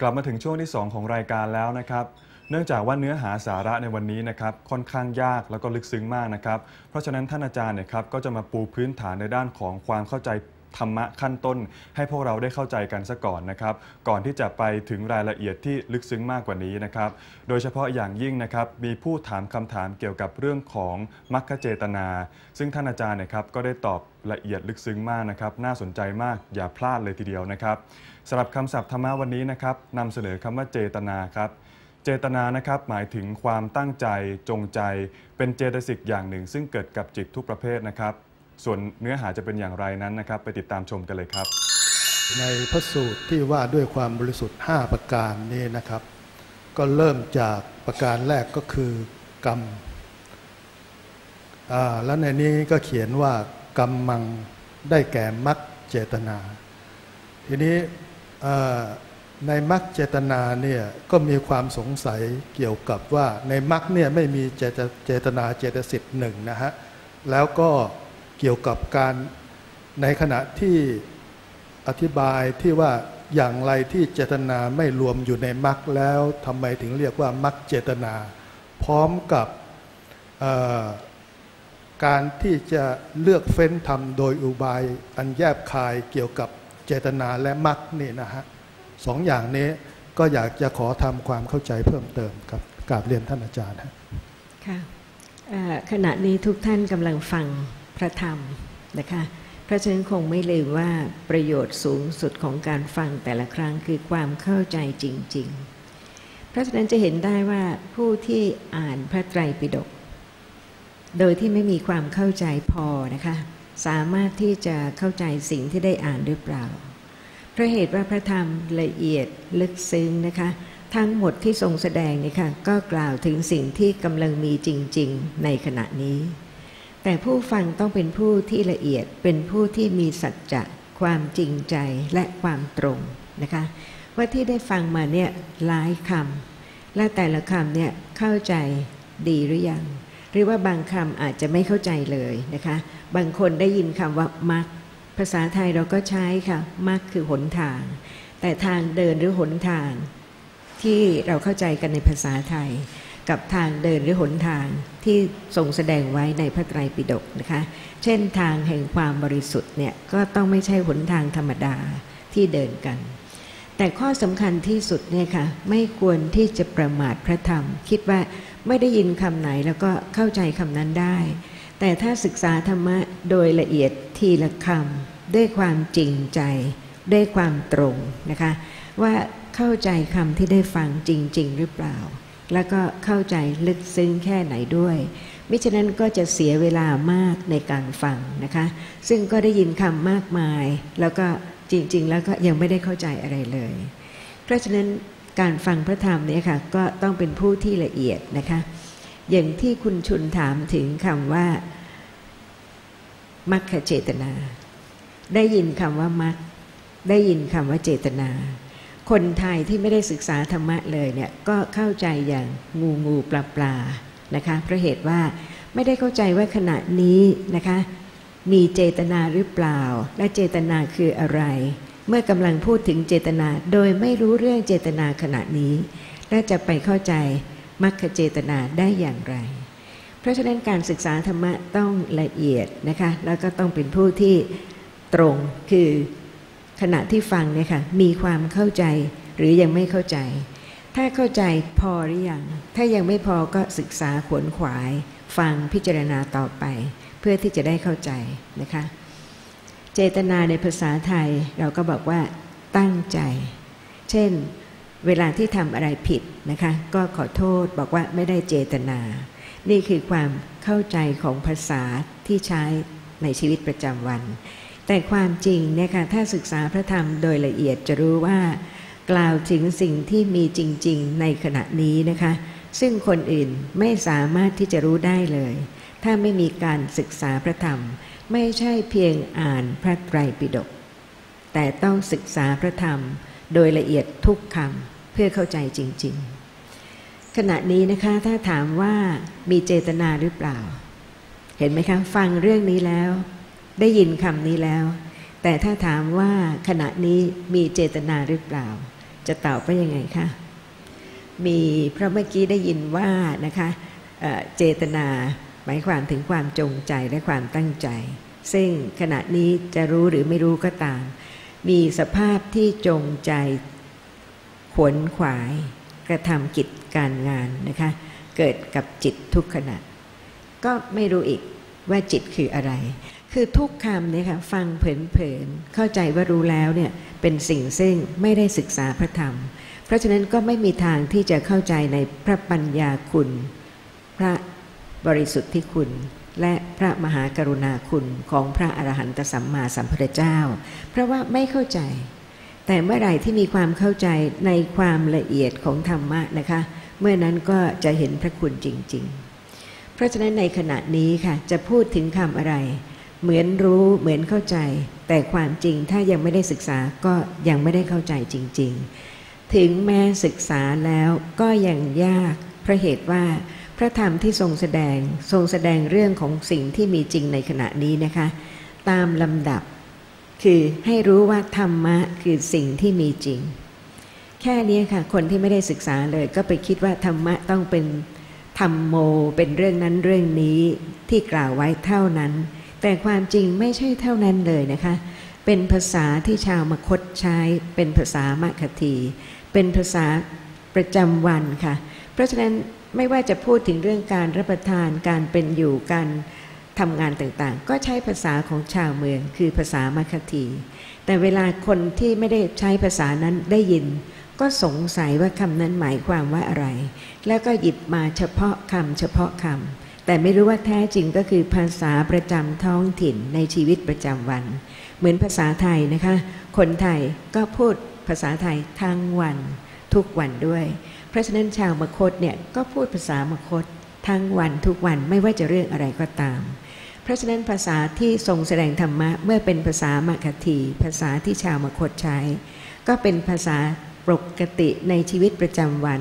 กลับมาถึงช่วงที่ 2 ของรายการแล้วนะครับ เนื่องจากว่าเนื้อหาสาระในวันนี้นะครับค่อนข้างยากแล้วก็ลึกซึ้งมากนะครับ เพราะฉะนั้นท่านอาจารย์เนี่ยครับก็จะมาปูพื้นฐานในด้านของความเข้าใจ ธรรมะขั้นต้น ให้พวกเราได้เข้าใจกันซะก่อนนะครับ ก่อนที่จะไปถึงรายละเอียดที่ลึกซึ้งมากกว่านี้นะครับ โดยเฉพาะอย่างยิ่งนะครับมีผู้ถามคำถามเกี่ยวกับเรื่องของมรรคเจตนา ซึ่งท่านอาจารย์เนะครับก็ได้ตอบละเอียดลึกซึ้งมากนะครับ น่าสนใจมากอย่าพลาดเลยทีเดียวนะครับสำหรับคำศัพท์ธรรมะวันนี้นะครับนำเสนอคำว่าเจตนาครับเจตนานะครับหมายถึงความตั้งใจจงใจ เป็นเจตสิกอย่างหนึ่ง ซึ่งเกิดกับจิตทุกประเภทนะครับ ส่วนเนื้อหาจะเป็นอย่างไรนั้นนะครับ ไปติดตามชมกันเลยครับ ในพระสูตรที่ว่าด้วยความบริสุทธิ์ 5 ประการนี้นะครับ ก็เริ่มจากประการแรกก็คือกรรมอ่าแล้วในนี้ก็เขียนว่ากรรมมังได้แก่มักเจตนา ทีนี้ในมักเจตนาเนี่ยก็มีความสงสัยเกี่ยวกับว่าในมักเนี่ยไม่มีเจตเจตนาเจตสิทธิ์หนึ่งนะฮะแล้วก็ เกี่ยวกับการในขณะที่อธิบายที่ว่าอย่างไรที่เจตนาไม่รวมอยู่ในมรรคแล้วทำไมถึงเรียกว่ามรรคเจตนา พร้อมกับการที่จะเลือกเฟ้นทำโดยอุบายอันแยบคายเกี่ยวกับเจตนาและมรรคนี่นะฮะสองอย่างนี้ก็อยากจะขอทำความเข้าใจเพิ่มเติมกับกราบเรียนท่านอาจารย์ค่ะขณะนี้ทุกท่านกำลังฟัง พระธรรมนะคะเพราะฉะนั้นคงไม่ลืมว่าประโยชน์สูงสุดของการฟังแต่ละครั้งคือความเข้าใจจริง ๆ เพราะฉะนั้นจะเห็นได้ว่าผู้ที่อ่านพระไตรปิฎกโดยที่ไม่มีความเข้าใจพอนะคะสามารถที่จะเข้าใจสิ่งที่ได้อ่านหรือเปล่าเพราะเหตุว่าพระธรรมละเอียดลึกซึ้งนะคะ ทั้งหมดที่ทรงแสดงนี่ค่ะก็กล่าวถึงสิ่งที่กำลังมีจริง ๆ ในขณะนี้ แต่ผู้ฟังต้องเป็นผู้ที่ละเอียดเป็นผู้ที่มีสัจจะความจริงใจและความตรงนะคะว่าที่ได้ฟังมาเนี่ยหลายคำและแต่ละคำเนี่ยเข้าใจดีหรือยัง หรือว่าบางคำอาจจะไม่เข้าใจเลยนะคะ บางคนได้ยินคำว่ามักภาษาไทยเราก็ใช้ค่ะมักคือหนทาง แต่ทางเดินหรือหนทาง ที่เราเข้าใจกันในภาษาไทย กับทางเดินหรือหนทางที่ทรงแสดงไว้ในพระไตรปิฎกนะคะ เช่นทางแห่งความบริสุทธิ์เนี่ยก็ต้องไม่ใช่หนทางธรรมดาที่เดินกัน แต่ข้อสำคัญที่สุดเนี่ยค่ะไม่ควรที่จะประมาทพระธรรม คิดว่าไม่ได้ยินคำไหนแล้วก็เข้าใจคำนั้นได้ แต่ถ้าศึกษาธรรมะโดยละเอียดทีละคำด้วยความจริงใจ ด้วยความตรงนะคะ ว่าเข้าใจคำที่ได้ฟังจริง ๆ หรือเปล่า แล้วก็เข้าใจลึกซึ้งแค่ไหนด้วย มิฉะนั้นก็จะเสียเวลามากในการฟังนะคะ ซึ่งก็ได้ยินคำมากมาย แล้วก็จริง ๆ แล้วก็ยังไม่ได้เข้าใจอะไรเลย เพราะฉะนั้นการฟังพระธรรมเนี่ยค่ะก็ต้องเป็นผู้ที่ละเอียดนะคะ อย่างที่คุณชุนถามถึงคำว่ามัคคเจตนา ได้ยินคำว่ามัคได้ยินคำว่าเจตนา คนไทยที่ไม่ได้ศึกษาธรรมะเลยเนี่ยก็เข้าใจอย่างงูงูปลาปลานะคะเพราะเหตุว่าไม่ได้เข้าใจว่าขณะนี้นะคะ มีเจตนาหรือเปล่า และเจตนาคืออะไร เมื่อกำลังพูดถึงเจตนาโดยไม่รู้เรื่องเจตนาขณะนี้ และจะไปเข้าใจมรรคเจตนาได้อย่างไร เพราะฉะนั้นการศึกษาธรรมะต้องละเอียดนะคะแล้วก็ต้องเป็นผู้ที่ตรงคือ ขณะที่ฟังเนี่ยค่ะมีความเข้าใจหรือยังไม่เข้าใจ ถ้าเข้าใจพอหรือยัง ถ้ายังไม่พอก็ศึกษาขวนขวาย ฟังพิจารณาต่อไป เพื่อที่จะได้เข้าใจนะคะ เจตนาในภาษาไทยเราก็บอกว่า ตั้งใจ เช่น เวลาที่ทำอะไรผิดนะคะ ก็ขอโทษบอกว่าไม่ได้เจตนา นี่คือความเข้าใจของภาษาที่ใช้ในชีวิตประจำวัน แต่ความจริงเนี่ยค่ะถ้าศึกษาพระธรรมโดยละเอียดจะรู้ว่า กล่าวถึงสิ่งที่มีจริง ๆ ในขณะนี้นะคะ ซึ่งคนอื่นไม่สามารถที่จะรู้ได้เลย ถ้าไม่มีการศึกษาพระธรรม ไม่ใช่เพียงอ่านพระไตรปิฎกแต่ต้องศึกษาพระธรรมโดยละเอียดทุกคำเพื่อเข้าใจจริง ๆ ขณะนี้นะคะถ้าถามว่ามีเจตนาหรือเปล่า เห็นไหมคะ ฟังเรื่องนี้แล้ว ได้ยินคำนี้แล้ว แต่ถ้าถามว่าขณะนี้มีเจตนาหรือเปล่า จะตอบว่ายังไงคะมีเพราะเมื่อกี้ได้ยินว่านะคะเอ่อเจตนาหมายความถึงความจงใจและความตั้งใจ ซึ่งขณะนี้จะรู้หรือไม่รู้ก็ตาม มีสภาพที่จงใจขวนขวาย กระทำกิจการงานนะคะ เกิดกับจิตทุกขณะ ก็ไม่รู้อีกว่าจิตคืออะไร คือทุกคำเนี่ยค่ะฟังเผินๆเข้าใจว่ารู้แล้วเนี่ยเป็นสิ่งซึ่งไม่ได้ศึกษาพระธรรม เพราะฉะนั้นก็ไม่มีทางที่จะเข้าใจในพระปัญญาคุณ พระบริสุทธิคุณ และพระมหากรุณาคุณของพระอรหันตสัมมาสัมพุทธเจ้า เพราะว่าไม่เข้าใจ แต่เมื่อไหร่ที่มีความเข้าใจในความละเอียดของธรรมะนะคะ เมื่อนั้นก็จะเห็นพระคุณจริง ๆ เพราะฉะนั้นในขณะนี้ค่ะจะพูดถึงคำอะไร เหมือนรู้เหมือนเข้าใจ แต่ความจริงถ้ายังไม่ได้ศึกษาก็ยังไม่ได้เข้าใจจริง ๆ ถึงแม้ศึกษาแล้วก็ยังยากเพราะเหตุว่าพระธรรมที่ทรงแสดงทรงแสดงเรื่องของสิ่งที่มีจริงในขณะนี้นะคะ ตามลำดับ คือให้รู้ว่าธรรมะคือสิ่งที่มีจริง แค่นี้ค่ะ คนที่ไม่ได้ศึกษาเลย ก็ไปคิดว่าธรรมะต้องเป็นธรรมโมเป็นเรื่องนั้นเรื่องนี้ที่กล่าวไว้เท่านั้น แต่ความจริงไม่ใช่เท่านั้นเลยนะคะ เป็นภาษาที่ชาวมคตใช้ เป็นภาษามคทีเป็นภาษาประจำวันค่ะ เพราะฉะนั้นไม่ว่าจะพูดถึงเรื่องการรับประทานการเป็นอยู่การทำงานต่างๆ ก็ใช้ภาษาของชาวเมือง คือภาษามคทีแต่เวลาคนที่ไม่ได้ใช้ภาษานั้นได้ยิน ก็สงสัยว่าคำนั้นหมายความว่าอะไร แล้วก็หยิบมาเฉพาะคำเฉพาะคำ แต่ไม่รู้ว่าแท้จริงก็คือภาษาประจำท้องถิ่นในชีวิตประจำวัน เหมือนภาษาไทยนะคะ คนไทยก็พูดภาษาไทยทั้งวัน ทุกวันด้วย เพราะฉะนั้นชาวมคตเนี่ยก็พูดภาษามคตทั้งวันทุกวันไม่ว่าจะเรื่องอะไรก็ตาม เพราะฉะนั้นภาษาที่ทรงแสดงธรรมะเมื่อเป็นภาษามคทีภาษาที่ชาวมคตใช้ ก็เป็นภาษาปกติในชีวิตประจำวัน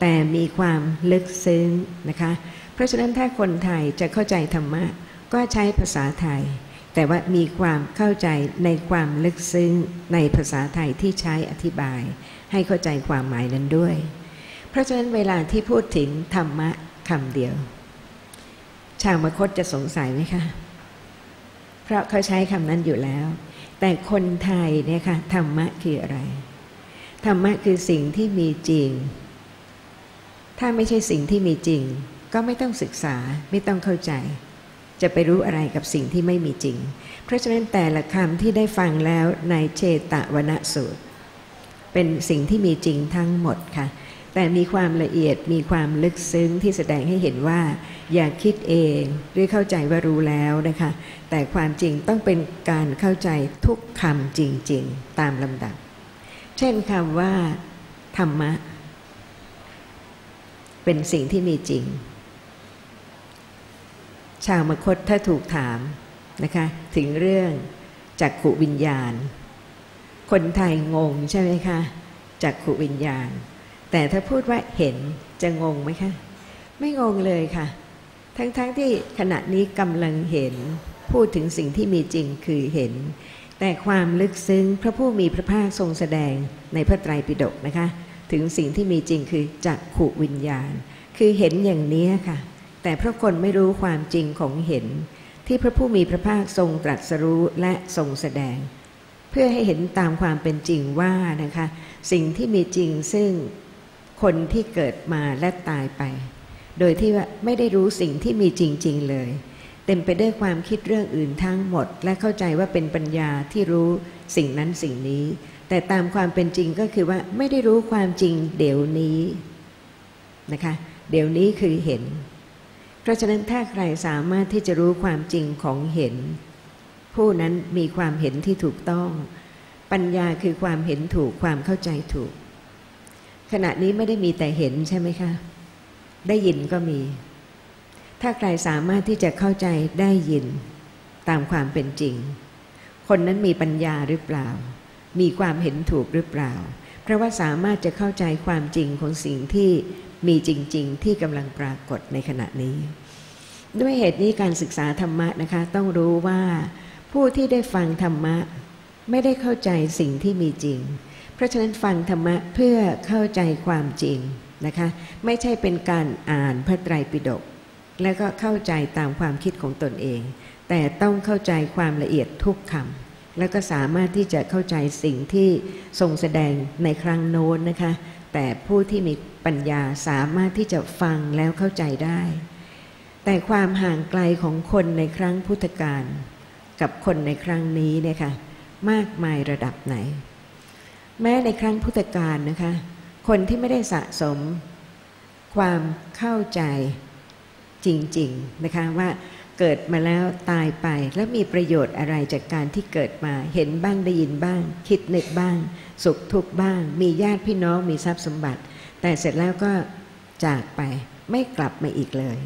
แต่มีความลึกซึ้งนะคะ เพราะฉะนั้นถ้าคนไทยจะเข้าใจธรรมะ ก็ใช้ภาษาไทย แต่ว่ามีความเข้าใจในความลึกซึ้งในภาษาไทยที่ใช้อธิบาย ให้เข้าใจความหมายนั้นด้วย เพราะฉะนั้นเวลาที่พูดถึงธรรมะคำเดียว ชาวมคตจะสงสัยไหมคะ เพราะเขาใช้คำนั้นอยู่แล้ว แต่คนไทยเนี่ยค่ะธรรมะคืออะไร ธรรมะคือสิ่งที่มีจริง ถ้าไม่ใช่สิ่งที่มีจริง ก็ไม่ต้องศึกษาไม่ต้องเข้าใจ จะไปรู้อะไรกับสิ่งที่ไม่มีจริง เพราะฉะนั้นแต่ละคำที่ได้ฟังแล้วในเชตวณสูตร เป็นสิ่งที่มีจริงทั้งหมดค่ะ แต่มีความละเอียดมีความลึกซึ้งที่แสดงให้เห็นว่า อย่าคิดเองหรือเข้าใจว่ารู้แล้วนะคะ แต่ความจริงต้องเป็นการเข้าใจทุกคำจริง ๆ ตามลำดับ เช่นคำว่า ธรรมะเป็นสิ่งที่มีจริง ชาวมคตถ้าถูกถามนะคะถึงเรื่องจักขุวิญญาณ คนไทยงงใช่ไหมคะจักขุวิญญาณ แต่ถ้าพูดว่าเห็นจะงงไหมคะ ไม่งงเลยค่ะ ทั้งๆทที่ขณะนี้กำลังเห็นพูดถึงสิ่งที่มีจริงคือเห็น แต่ความลึกซึ้งพระผู้มีพระภาคทรงแสดงในพระไตรปิฎกนะคะ ถึงสิ่งที่มีจริงคือจักขุวิญญาณ คือเห็นอย่างนี้ค่ะ แต่เพราะคนไม่รู้ความจริงของเห็น ที่พระผู้มีพระภาคทรงตรัสรู้และทรงแสดง เพื่อให้เห็นตามความเป็นจริงว่านะคะ สิ่งที่มีจริงซึ่งคนที่เกิดมาและตายไป โดยที่ว่าไม่ได้รู้สิ่งที่มีจริง ๆ เลย เต็มไปด้วยความคิดเรื่องอื่นทั้งหมด และเข้าใจว่าเป็นปัญญาที่รู้สิ่งนั้นสิ่งนี้ แต่ตามความเป็นจริงก็คือว่าไม่ได้รู้ความจริงเดี๋ยวนี้นะคะ เดี๋ยวนี้คือเห็น เพราะฉะนั้นถ้าใครสามารถที่จะรู้ความจริงของเห็น ผู้นั้นมีความเห็นที่ถูกต้อง ปัญญาคือความเห็นถูกความเข้าใจถูก ขณะนี้ไม่ได้มีแต่เห็นใช่ไหมคะ ได้ยินก็มี ถ้าใครสามารถที่จะเข้าใจได้ยินตามความเป็นจริง คนนั้นมีปัญญาหรือเปล่า มีความเห็นถูกหรือเปล่า เพราะว่าสามารถจะเข้าใจความจริงของสิ่งที่ มีจริง ๆ ที่กำลังปรากฏในขณะนี้ ด้วยเหตุนี้การศึกษาธรรมะนะคะ ต้องรู้ว่าผู้ที่ได้ฟังธรรมะ ไม่ได้เข้าใจสิ่งที่มีจริง เพราะฉะนั้นฟังธรรมะเพื่อเข้าใจความจริงนะคะ ไม่ใช่เป็นการอ่านพระไตรปิฎกแล้วก็เข้าใจตามความคิดของตนเอง แต่ต้องเข้าใจความละเอียดทุกคำแล้วก็สามารถที่จะเข้าใจสิ่งที่ทรงแสดงในครั้งโน้นนะคะ แต่ผู้ที่มีปัญญาสามารถที่จะฟังแล้วเข้าใจได้ แต่ความห่างไกลของคนในครั้งพุทธกาลกับคนในครั้งนี้เนี่ยค่ะมากมายระดับไหน แม้ในครั้งพุทธกาลนะคะ คนที่ไม่ได้สะสม ความเข้าใจจริง ๆ นะคะว่า เกิดมาแล้วตายไปแล้วมีประโยชน์อะไรจากการที่เกิดมาเห็นบ้างได้ยินบ้าง คิดนึกบ้าง สุขทุกข์บ้าง มีญาติพี่น้องมีทรัพย์สมบัติ แต่เสร็จแล้วก็จากไปไม่กลับมาอีกเลย